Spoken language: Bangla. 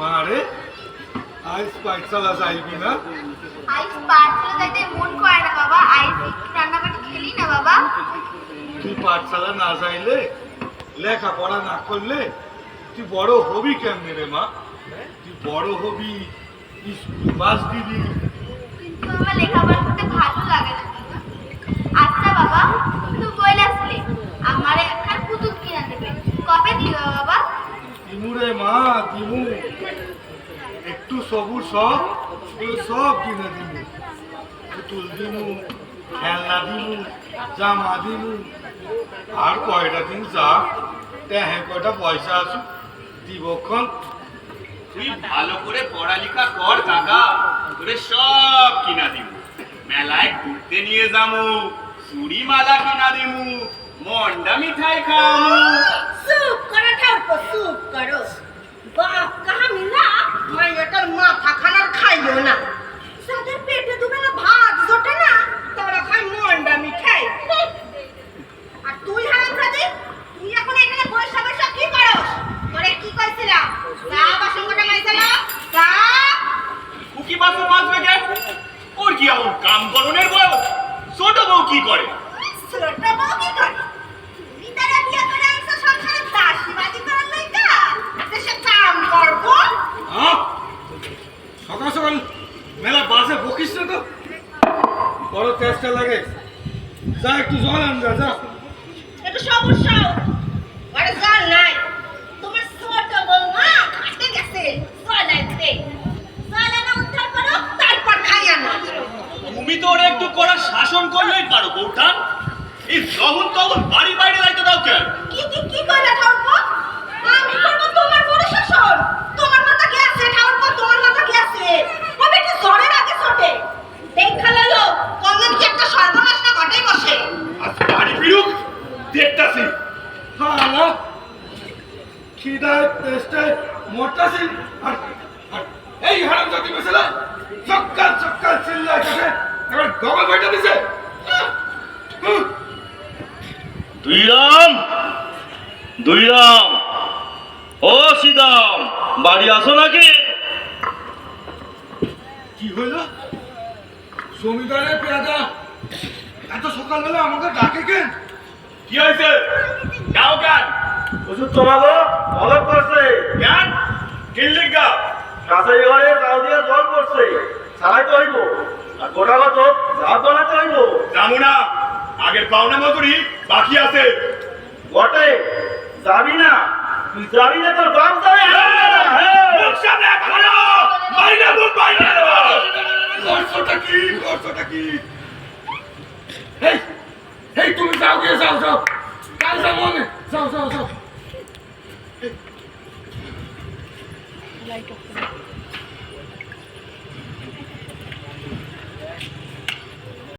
মারে। আইস পাঠশালা যাইবি না। আইস পাঠশালা যাইতে মন করে না বাবা। আইস একটু রান্নাবাটি খেলি না বাবা। তুই পাঠশালা না যাইলে লেখাপড়া না করলে তুই বড় হবি কেমনে রে মা? তুই বড় হবি স্কুল বাস দিবি। কিন্তু আমার লেখাপড়া করতে ভালো লাগে না। আচ্ছা বাবা তুই কইলাসলে আমার একখান পুতুল কিনা দেবে। কবে দিবে বাবা? দিমু রে মা দিমু। সবুর সব সব কিনে দিমু পুতুল দিমু খেলনা দিমু জামা দিমু আর কয়টা দিন যা হ্যাঁ কয়টা পয়সা আসু দিবক্ষণ তুই ভালো করে পড়ালেখা কর, কাকা। তোরে সব কিনা দিব। মেলায় ঘুরতে নিয়ে যামু চুড়ি মালা কিনা দিমু মন্ডা মিঠাই খাওয়ামু চুপ করো ঠাকুর চুপ করো বাপ কাহামি না মাইয়াটার মাথা খানার খাইও না যাদের পেটে দুবেলা ভাত জোটে না তারা খায় মন্ডা মিঠাই আর তুই হারাম জাদি তুই এখন এখানে বসে বসে কি করস তোরে কি কইছিলাম যা বাসন কটা মাইছিল যা কুকি বাসন মাজবে কে ওর করনের বয়স। ছোট বউ কি করে? ছোট বউ কি করে? তুই তারা বিয়ে করে আনছো সংসারে দাসীবাজি করার লইগা দেশে কাম করব হ্যাঁ? সকাল সকাল মেলা বাসে বকিস না তো? বড় চেষ্টা লাগে। যা একটু জল আনবে যা। একটু সমস্যা আরে জল নাই তোমার ছোট বৌমা ঘাটে গেছে জল আনতে জল আনা উদ্ধার করো তারপর খাই আনো তুমি তো ওরে একটু করার শাসন করলেই পারো বউঠান এই যখন তখন বাড়ি বাইরে যাইতে দাও কেন? কি কি কি কইলা ঠাউরপো আমি করব তোমার বড় শাসন। তোমার মাথা গেছে ঠাউরপো তোমার মাথা গেছে হবে কি জ্বরের আগে ছোটে। দেখা ললো কমন কি একটা সর্বনাশ না ঘটেই বসে। আজ বাড়ি ফিরুক দেখতাছি। হালা খিদায় তেষ্টায় মরতাছি। আর এই হারাম জাতি মেশালা সকাল সকাল চিল্লায় এবার গগল বইটা দিছে। দুই রাম দুই রাম ও সিদাম বাড়ি আসো নাকি? কি হইল? জমিদারের পেয়াদা। এত সকালবেলা আমাকে ডাকে কেন? কি হয়েছে? যাও কেন? ওষুধ তোমাকে অলপ করছে না আগের পাওনা মজুরি বাকি আছে। বটে যাবি না। তুই যাবি না তোর বাপ যাবে। হ্যাঁ। মুখ সামনে এখনও মাইনা মুখ দেবো করছোটা কি? করছোটা কি? এই এই তুমি যাও গিয়ে যাও যাও। কাল যাও মনে। যাও যাও যাও।